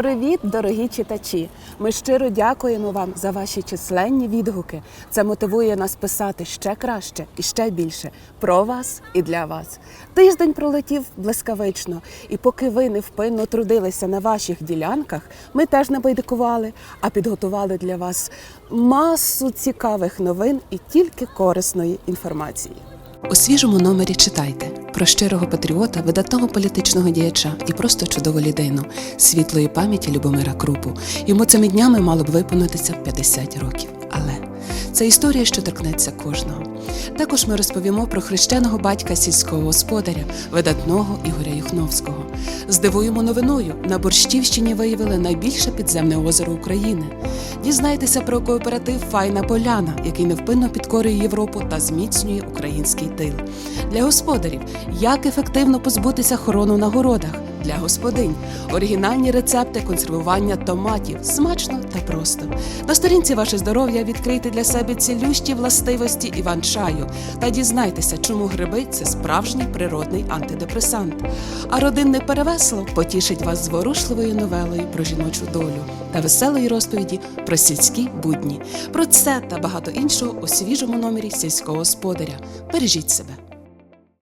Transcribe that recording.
Привіт, дорогі читачі! Ми щиро дякуємо вам за ваші численні відгуки. Це мотивує нас писати ще краще і ще більше про вас і для вас. Тиждень пролетів блискавично, і поки ви невпинно трудилися на ваших ділянках, ми теж не байдикували, а підготували для вас масу цікавих новин і тільки корисної інформації. У свіжому номері читайте про щирого патріота, видатного політичного діяча і просто чудову людину світлої пам'яті Любомира Крупу. Йому цими днями мало б виповнитися 50 років. Але це історія, що торкнеться кожного. Також ми розповімо про хрещеного батька сільського господаря, видатного Ігоря Юхновського. Здивуємо новиною: на Борщівщині виявили найбільше підземне озеро України. Дізнайтеся про кооператив Файна Поляна, який невпинно підкорює Європу та зміцнює український тил. Для господарів як ефективно позбутися хорону на городах. Для господинь оригінальні рецепти консервування томатів смачно та просто. На сторінці ваше здоров'я відкрийте для себе цілющі властивості іван-чаю та дізнайтеся, чому гриби це справжній природний антидепресант. А родинне перевесело потішить вас зворушливою новелою про жіночу долю та веселої розповіді про сільські будні. Про це та багато іншого у свіжому номері сільського господаря. Бережіть себе.